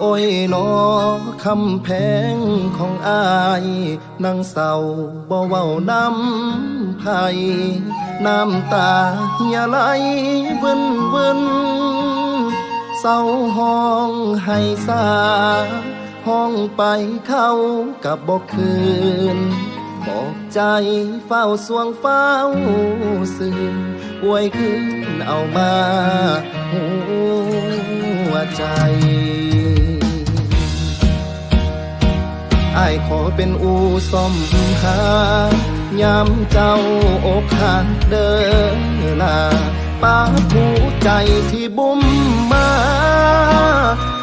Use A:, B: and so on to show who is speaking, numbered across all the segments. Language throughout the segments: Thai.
A: โอ้ยนอคำแพงของอายนั่งเศร้าบ่เว้าน้ำไผน้ำตาอย่าไหลเวินเวินเศร้าห้องให้สาห้องไปเข้ากับบอกคืนบอกใจเฝ้าสวงเฝ้าสื่นอวยคืนเอามาหัวใจ อายขอเป็นอูซ่อมหายามเจ้าอกหักเดินลาป้าผู้ใจที่บุ้มมา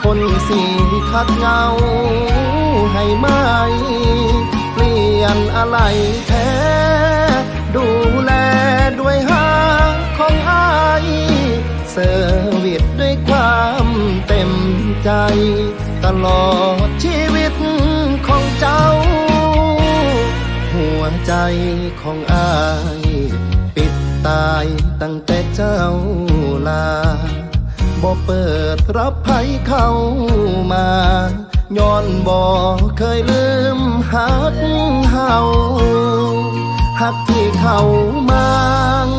A: คนสีคัดเงาให้ไหมเปลี่ยนอะไรแท้ ดูแลด้วยหาของอายเซอร์วิสด้วยความเต็มใจตลอด ใจของอาย ปิดตายตั้งแต่เจ้าลาบ่เปิดรับไผเข้ามาย้อนบ่เคยลืมหักเฮาหักที่เข้ามาง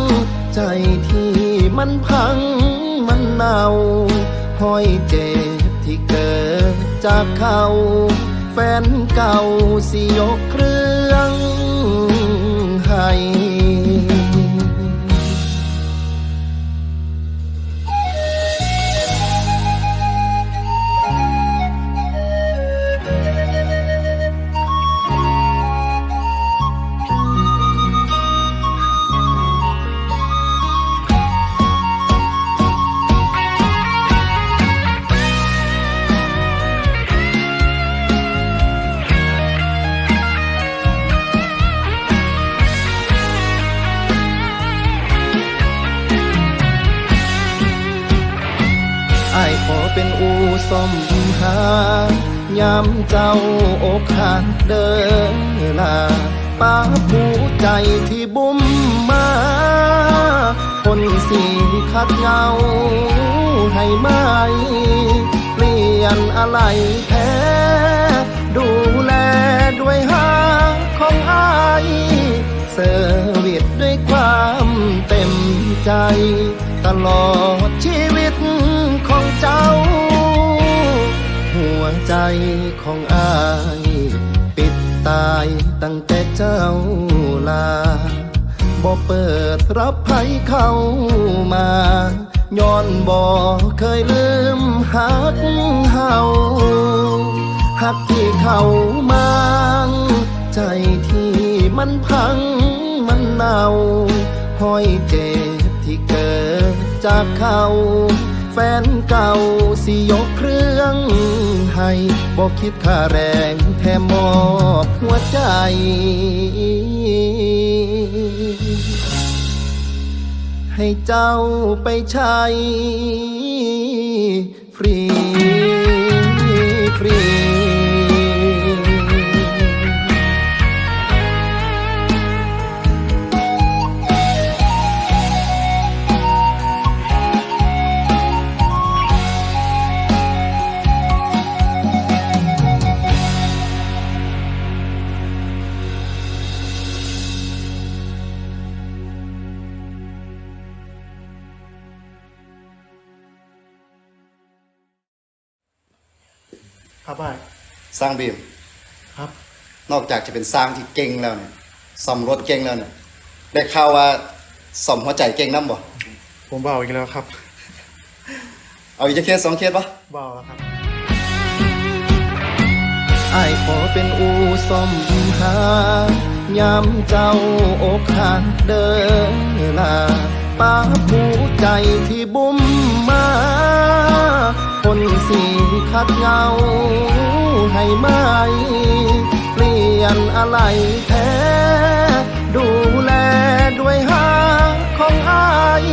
A: ใจที่มันพังมันเน่าห้อยเจ็บที่เกิดจากเขา แฟนเก่าสิยกเครื เป็นอูซ่อมหายามเจ้าอกหักเดินลาป้าผู้ใจที่บุ้มมาคนสีคัดเงาให้ไหมเปลี่ยนอะไรแท้ดูแลด้วยหาของอายเซอร์วิสด้วยความเต็มใจ ตลอดชี ของอาย ปิดตายตั้งแต่เจ้าลาบ่เปิดรับไผเข้ามาย้อนบ่เคยลืมหักเฮาหักที่เข้ามางใจที่มันพังมันเน่าห้อยเจ็บที่เกิดจากเขา แฟนเก่าสิยกเครื่อง ให้บอกคิดค่าแรงแถมมอบหัวใจให้เจ้าไปใช้
B: ครับพ่าย
C: สร้างบีม
B: ครับ
C: นอกจากจะเป็นสร้างที่เก่งแล้วเนี่ยซ่อมรถเก่งแล้วเนี่ย ได้ข่าวว่าซ่อมหัวใจเก่งน้ำบ่
B: ผมเบาอีกแล้วครับ
C: เอาอีกจะเคสสองเคสปะ
B: เบาแล้วครับ
A: อายขอเป็นอูซ่อมหายามเจ้าอกหักเดินลาป้าผู้ใจที่บุ้มมา คนัดเงา ให้ไหมเปลี่ยนอะไรแท้ ดูแลด้วยหาของอาย